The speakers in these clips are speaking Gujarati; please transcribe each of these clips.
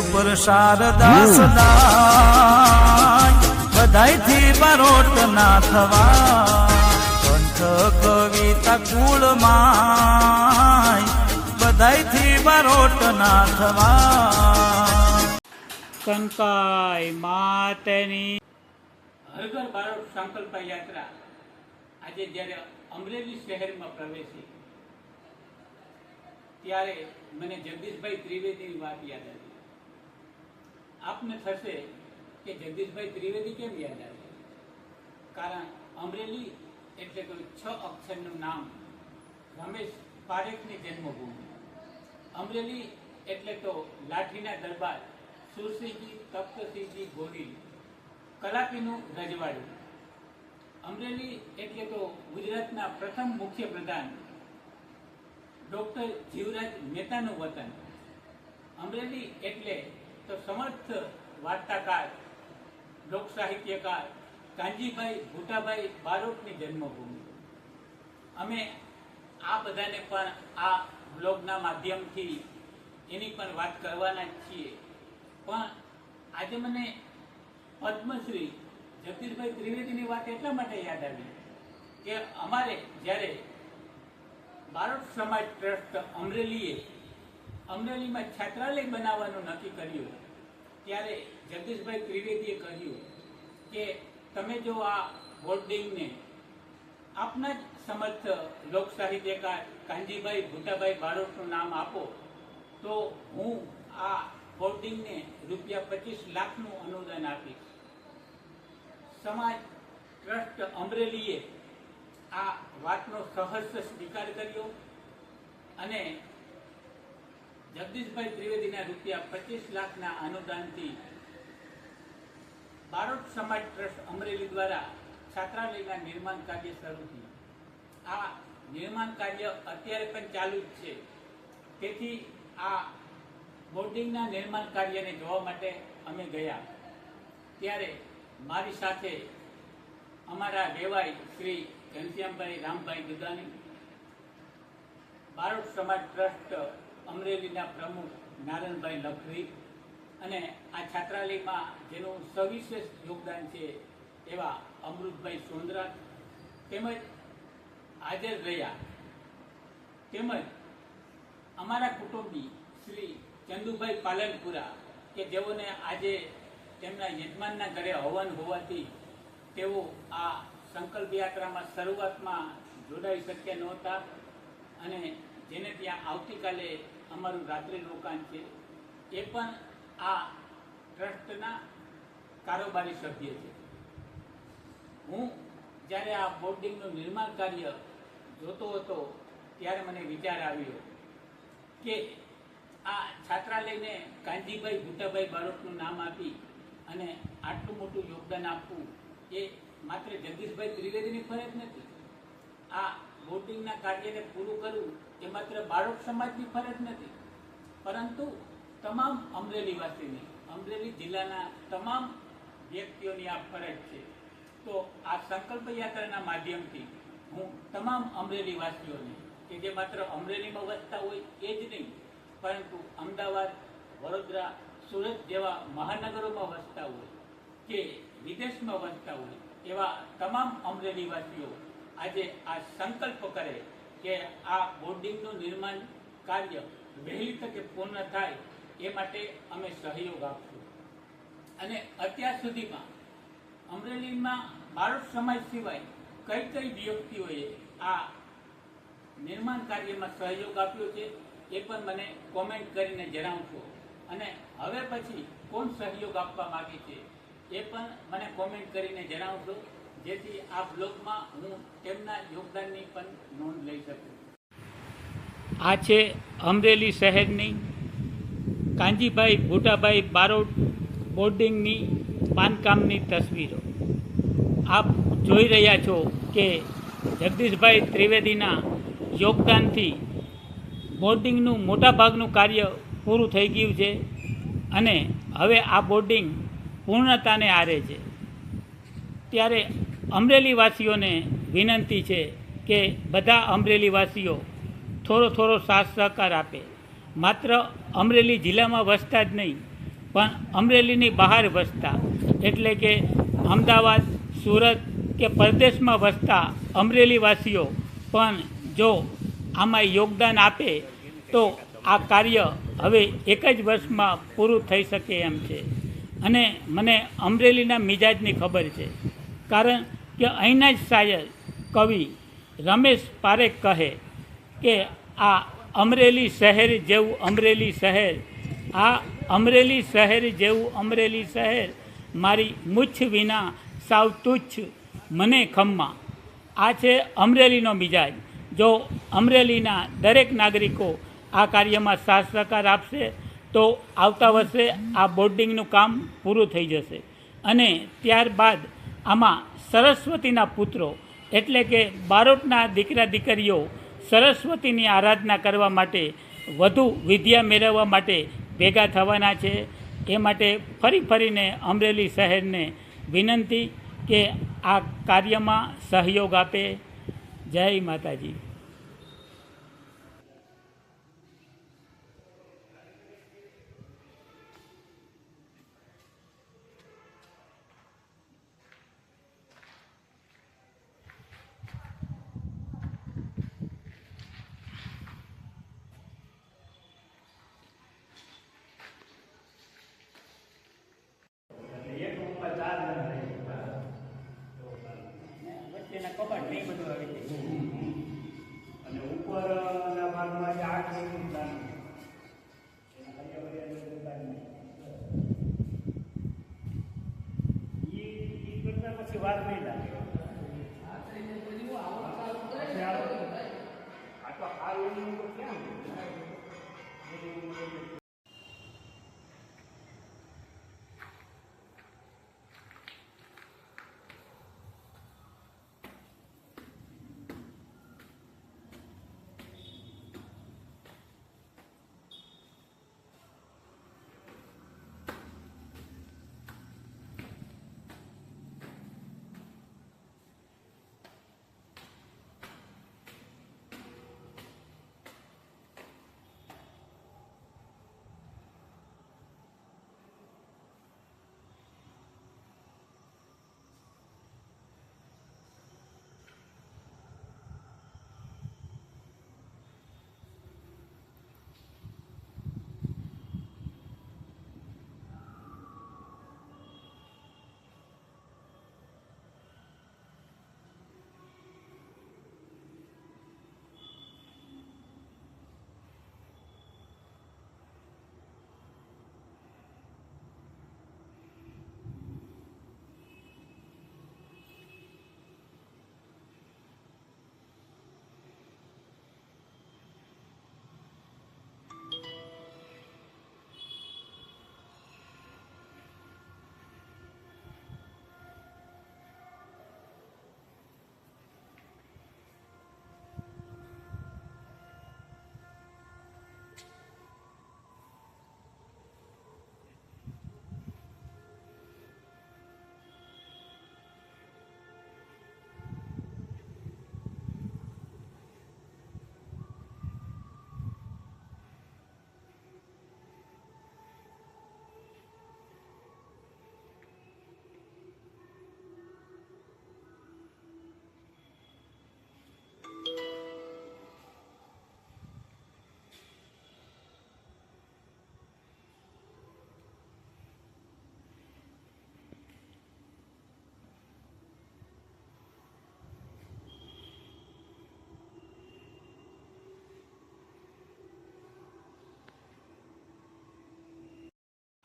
ઉપર શારદાસ બધાયથી બારોટ ના થવા કંઠ કવિતા કુળમાય. બધાયથી બરોટ ના થવા કંકાય માતની. હરગર બારોટ સંકલ્પ યાત્રા. આજે જ્યારે અમરેલી શહેરમાં પ્રવેશી ત્યારે મને જગદીશભાઈ ત્રિવેદીની વાત યાદ આવી. આપને થશે કે જગદીશભાઈ ત્રિવેદી કેમ યાદ આવે? કારણ અમરેલી એટલે કે છ અક્ષરનું નામ રમેશ પારેખની જન્મભૂમિ. અમરેલી એટલે તો લાઠીના દરબાર સુરસિંહજી, તપ્તસિંહજી ગોરી કલાપીનું રજવાડું. અમરેલી એટલે તો ગુજરાતના પ્રથમ મુખ્ય પ્રધાન ડોક્ટર જીવરાજ મહેતાનું વતન. અમરેલી એટલે તો સમર્થ વાર્તાકાર, લોક સાહિત્યકાર કાનજીભાઈ ભૂટાભાઈ બારોટની જન્મભૂમિ. અમે આ બધાને પણ આ બ્લોગના માધ્યમથી એની પણ વાત કરવાના જ છીએ. પણ આજે મને પદ્મશ્રી જગદીશભાઈ ત્રિવેદીની વાત એટલા માટે યાદ આવી કે અમારે જ્યારે બારોટ સમાજ ટ્રસ્ટ અમરેલીએ અમરેલીમાં છાત્રાલય બનાવવાનું નક્કી કર્યું. ત્યારે જગદીશભાઈ ત્રિવેદીએ કહ્યું કે તમે જો આ બોર્ડિંગને આપના જ સમર્થ લોક સાહિત્યકાર કાનજીભાઈ ભૂટાભાઈ બારોટનું નામ આપો, તો હું આ બોર્ડિંગને રૂપિયા પચીસ લાખનું અનુદાન આપીશ. સમાજ ટ્રસ્ટ અમરેલીએ આ વાતનો સહર્ષ સ્વીકાર કર્યો અને જગદીશભાઈ ત્રિવેદીના રૂપિયા પચીસ લાખના અનુદાનથી બારોટ સમાજ ટ્રસ્ટ અમરેલી દ્વારા છાત્રાલયના નિર્માણ કાર્ય શરૂ થયું. આ નિર્માણ કાર્ય અત્યારે પણ ચાલુ જ છે. તેથી આ બોર્ડિંગના નિર્માણ કાર્યને જોવા માટે અમે ગયા. ત્યારે મારી સાથે અમારા વેવાઈ શ્રી ઘનશ્યામભાઈ, રામભાઈ દુદાની બારોટ સમાજ ટ્રસ્ટ અમરેલીના પ્રમુખ નારાયણભાઈ લખવી અને આ છાત્રાલયમાં જેનું સવિશેષ યોગદાન છે એવા અમૃતભાઈ સોંદરા તેમજ હાજર રહ્યા. તેમજ અમારા કુટુંબી શ્રી ચંદુભાઈ પાલનપુરા કે જેઓને આજે તેમના યજમાનના ઘરે હવન હોવાથી તેઓ આ સંકલ્પ યાત્રામાં શરૂઆતમાં જોડાઈ શક્યા નહોતા અને જેને ત્યાં આવતીકાલે અમારું રાત્રિ રોકાણ છે. એ પણ આ ટ્રસ્ટના કારોબારી સભ્ય છે. હું જ્યારે આ બોર્ડિંગનું નિર્માણ કાર્ય જોતો હતો, ત્યારે મને વિચાર આવ્યો કે આ છાત્રાલયને કાંજીભાઈ ભૂટાભાઈ બાળકનું નામ આપી અને આટલું મોટું યોગદાન આપવું એ માત્ર જગદીશભાઈ ત્રિવેદીની ફરજ નથી. આ બોર્ડિંગના કાર્યને પૂરું કરવું એ માત્ર બાળક સમાજની ફરજ નથી, પરંતુ તમામ અમરેલીવાસીની અમરેલી જિલ્લાના તમામ વ્યક્તિઓની આ ફરજ છે. તો આ સંકલ્પ યાત્રાના માધ્યમથી હું તમામ અમરેલીવાસીઓને કે જે માત્ર અમરેલીમાં વસતા હોય એ જ નહીં, પરંતુ અમદાવાદ, વડોદરા, સુરત જેવા મહાનગરોમાં વસતા હોય, કે વિદેશમાં વસતા હોય, એવા તમામ અમરેલીવાસીઓ આજે આ સંકલ્પ કરે કે આ બોર્ડિંગનું નિર્માણ કાર્ય વહેલી તકે પૂર્ણ થાય એ માટે અમે સહયોગ આપશું. અને અત્યાર સુધીમાં અમરેલીમાં બાળક સમાજ સિવાય કઈ કઈ વ્યક્તિઓએ આ નિર્માણ કાર્યમાં સહયોગ આપ્યો છે એ પણ મને કોમેન્ટ કરીને જણાવશો. અને હવે પછી કોણ સહયોગ આપવા માગે છે એ પણ મને કોમેન્ટ કરીને જણાવશો. જેથી આ બ્લોગમાં હું તેમના યોગદાનની પણ નોંધ લઈ શકું. આ છે અમરેલી શહેરની કાંજીભાઈ ભૂટાભાઈ બારોટ બોર્ડિંગની બાંધકામની તસવીરો. આપ જોઈ રહ્યા છો કે જગદીશભાઈ ત્રિવેદીના યોગદાનથી બોર્ડિંગનું મોટાભાગનું કાર્ય પૂરું થઈ ગયું છે અને હવે આ બોર્ડિંગ પૂર્ણતાને આરે છે. ત્યારે અમરેલીવાસીઓને વિનંતી છે કે બધા અમરેલીવાસીઓ થોડો થોડો સાથ સહકાર આપે. માત્ર અમરેલી જિલ્લામાં વસતા જ નહીં, પણ અમરેલીની બહાર વસતા. એટલે કે અમદાવાદ, સુરત કે પરદેશમાં વસતા અમરેલીવાસીઓ પણ જો આમાં યોગદાન આપે, તો આ કાર્ય હવે એક જ વર્ષમાં પૂરું થઈ શકે એમ છે. અને મને અમરેલીના મિજાજની ખબર છે. કારણ કે અહીંના જ શાયર કવિ રમેશ પારેખ કહે કે આ અમરેલી શહેર જેવું અમરેલી શહેર, આ અમરેલી શહેર જેવું અમરેલી શહેર, મારી મુચ્છ વિના સાવ તુચ્છ મને ખમ્મા. આ છે અમરેલીનો મિજાજ. જો અમરેલીના દરેક નાગરિકો આ કાર્યમાં સાથ સહકાર આપશે, તો આવતા વર્ષે આ બોર્ડિંગનું કામ પૂરું થઈ જશે. અને ત્યારબાદ આમાં સરસ્વતીના પુત્રો એટલે કે બારોટના દીકરા દીકરીઓ સરસ્વતીની આરાધના કરવા માટે વધુ વિદ્યા મેળવવા માટે ભેગા થવાના છે. એ માટે ફરી ફરીને અમરેલી શહેરને વિનંતી કે આ કાર્યમાં સહયોગ આપે. જય માતાજી. કરતા પછી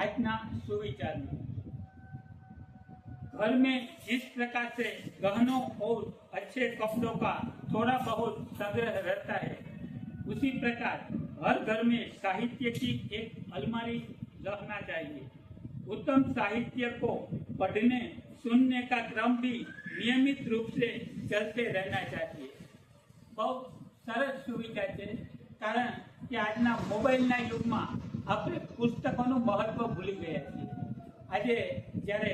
આજના सुविचार घर में जिस प्रकार से गहनों और अच्छे कपड़ों का थोड़ा बहुत संग्रह रहता है उसी प्रकार हर घर में साहित्य की एक अलमारी रखना चाहिए उत्तम साहित्य को पढ़ने सुनने का क्रम भी नियमित रूप से चलते रहना चाहिए બહુ સરસ સુવિધા છે કારણ કે આજના મોબાઈલના યુગમાં આપણે પુસ્તકોનું મહત્વ ભૂલી ગયા છીએ. આજે જ્યારે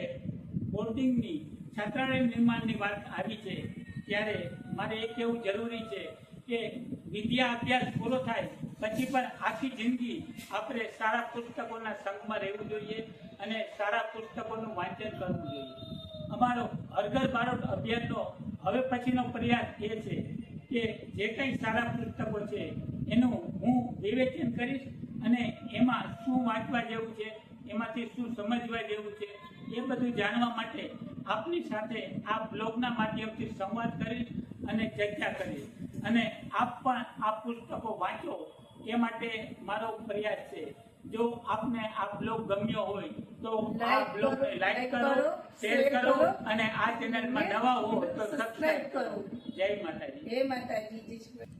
બોર્ડિંગની છાત્રાલય નિર્માણની વાત આવી છે, ત્યારે મારે એ કહેવું જરૂરી છે કે વિદ્યા અભ્યાસ પૂરો થાય, પછી પણ આખી જિંદગી આપણે સારા પુસ્તકોના સંગમાં રહેવું જોઈએ અને સારા પુસ્તકોનું વાંચન કરવું જોઈએ. અમારો હરઘર બારોટ અભિયાનનો હવે પછીનો પ્રયાસ એ છે કે જે કંઈ સારા પુસ્તકો છે, એનું હું વિવેચન કરીશ અને એમાં શું વાંચવા જેવું છે એમાંથી શું સમજવા જેવું છે એ બધું જાણવા માટે આપની સાથે આ બ્લોગના માધ્યમથી સંવાદ કરીશ અને ચર્ચા કરીશ અને આપ પણ આ પુસ્તકો વાંચો એ માટે મારો પ્રયાસ છે જો આપને આ બ્લોગ ગમ્યો હોય તો આ બ્લોગને લાઈક કરો કરો, શેર કરો કરો, અને આ ચેનલમાં નવા હો તો સબસ્ક્રાઈબ કરો કરો. જય માતાજી જય માતાજી.